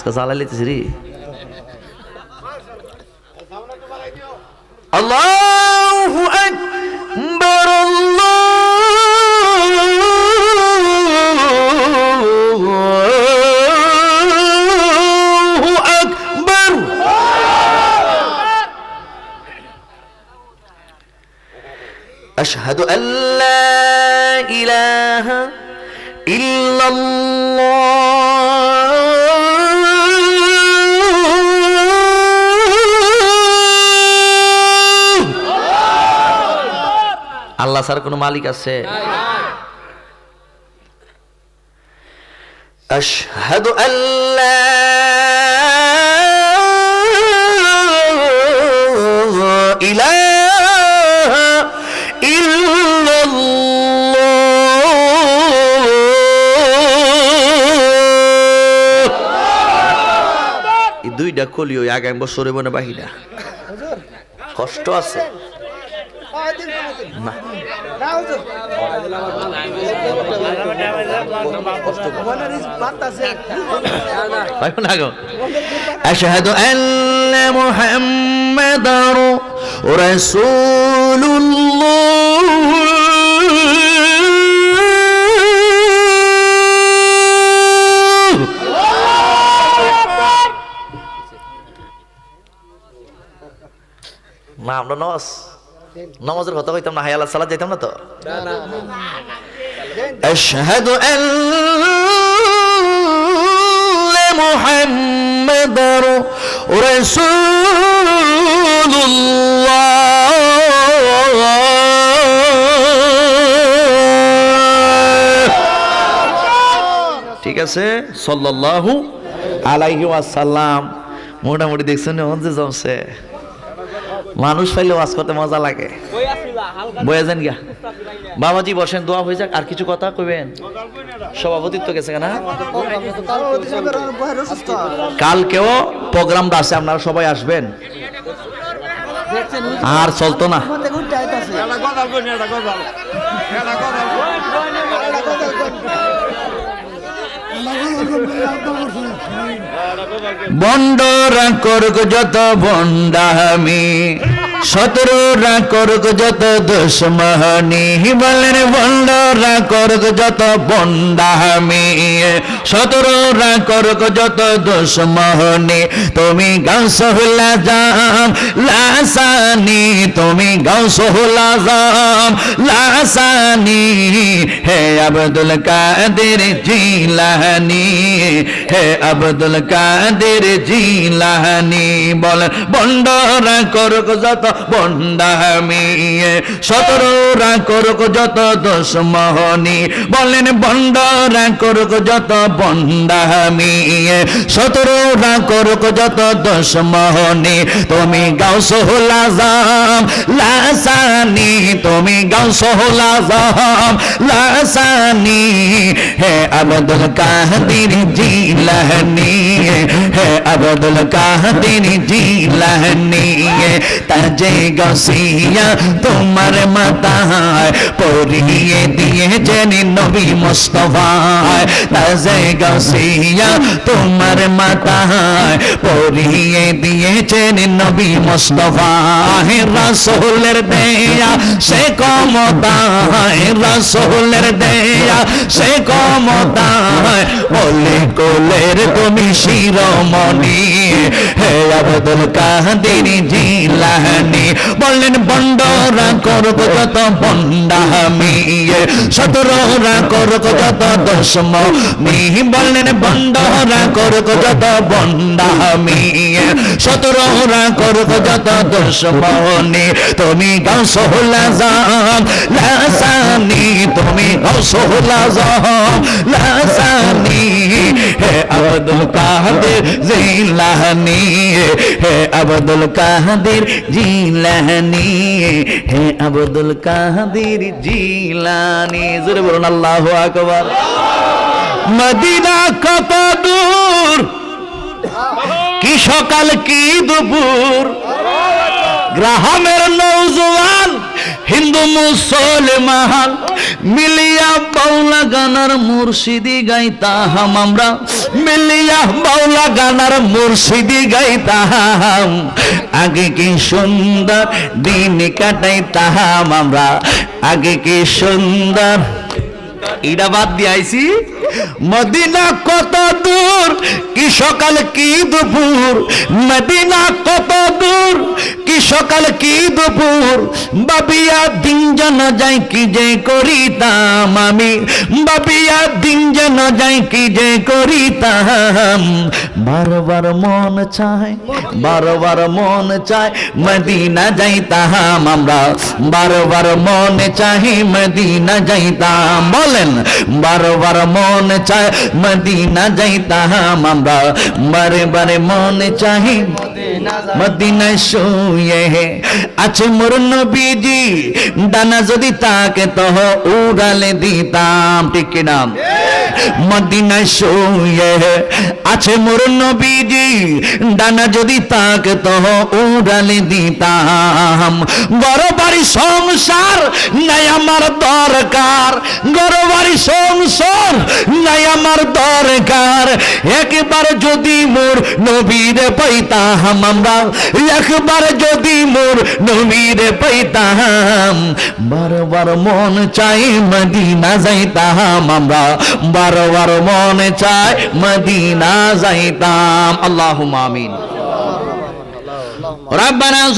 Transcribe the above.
আজকে জ্বালাই লিতেছি রে আল্লাহু আকবার আল্লাহু আকবার أشهد أن لا إله إلا الله আল্লাহ স্যার কোনো মালিক আছে أشهد أن لا إله إلا الله এই দুইটা কলিও আগামী বছরে মনে বাহিরা কষ্ট আছে না ভাই না গো أشهد أن محمد رسول الله. نعم ناقص. নামাজের কথা কইতাম না হাই আল্লাহ সালাদ যাইতাম না তো? আশহাদু আল্লা মুহাম্মাদার রাসূলুল্লাহ। ঠিক আছে? সল্লাহু আলাইহি ওয়াসাল্লাম। মোটামুটি দেখছেন যে জমছে। মানুষ পাইলে ওয়াজ করতে মজা লাগে। বয়ে যান গিয়া? বাবাজি বসেন দোয়া হয়ে যাক আর কিছু কথা কইবেন? সভাপতিত্ব গেছে না কালকেও প্রোগ্রামটা আছে আপনারা সবাই আসবেন। আর চলতো না। বন্ডরা করগ যত বন্ডামি। সতেরোরা করগ যত দুশ্মনী, বলেন বন্ডরা করগ যত বন্ডামি সতেরোরা করগ যত দুশ্মনী, তুমি গাও সহলা যাম লাসানি, তুমি গাও সহলা যাম লাসানি। হে আব্দুল কাদের জিলানি হে আব্দুল কাদের বল বন্ডরা করক যত বন্ডামি সতেরোরা করক যত দোষ মোহনী। বলেন বন্ডরা করক যত বন্ডামি সতেরোরা করক যত দোষ মোহনী। তুমি গাও সোহলা যাম লাসানি। তুমি গাও সোহলা যাম লাসানি। হে আব্দুল কাদের জিলানি হে আব্দুল কাদের জিলানি তাজে গসিয়া তোমার মাতায় পরিয়ে দিয়েছেন নবী মুস্তফায় তাজে গসিয়া তোমার মাতায় পরিয়ে দিয়েছেন নবী মুস্তফায় রাসূলের দেয়া সে কমতায় রাসূলের দেয়া সে কমতায় ওলে কোলের তুমি শিরোমণি হে আব্দুল কাদের জিলানি বললেন বন্ডরা করব যত বন্ডামি সতেরোরা করব যত দশম মিহি বললেন বন্ডরা করব যত বন্ডামি সতেরোরা করব যত দশমনি তুমি সোহলা যাম লাসানি তুমি সোহলা যাম লাসানি হে আব্দুল কাদের জিলানি। হে আব্দুল কাদের জিলানি। হে আবদুল কাদের জিলানি। জোরে বলুন, আল্লাহু আকবার। মদিনা কত দূর? কি সকাল, কি দুপুর? গ্রাহামের নৌজওয়ান হিন্দু মুসলমান বাউলা গানার মুর্শিদি গাইতাম আমরা। মিলিয়া বাউলা গানার মুর্শিদি গাইতাম আগে কি সুন্দর দিন কাটাইতাম আমরা। আগে কি সুন্দর। এটা বাদ দিয়ে আইছি। মদিনা কত দূর? কি সকাল, কি দুপুর? মদিনা কত দূর? কি সকাল, কি দুপুর? বাবিয়া দিন যেন যাই, কি যে করিতাম আমি? বাবিয়া দিন যেন যাই, কি যে করিতাম? বারবার মন চায়, বারবার মন চায়, মদিনা যাইতাম আমরা। বারবার মন চাই মদিনা যাইতাম। বলেন, বারবার মন চায় মদিনা যাইতাম আমরা। বারে বারে মন চাই মদিনায় শুয়ে। আছে মোর নবীজি ডানা যদি তাকে তহ উড়ালে দিতাম, ঠিক নাম মদিনায় শুয়ে। আছে মোর নবীজি ডানা যদি তাকে তহ উড়ালে দিতাম। বড় বাড়ি সংসার নাই আমার দরকার বাড়ি সংসার নাই আমার দরকার। একবার যদি মোর নবীর পাইতাম আমরা একবার যদি মোর নবীর পাইতাম বারবার মন চাই মদিনা যাইতাম আমরা বারবার মন চাই মদিনা যাইতাম। আল্লাহ আমিন। রব্বানা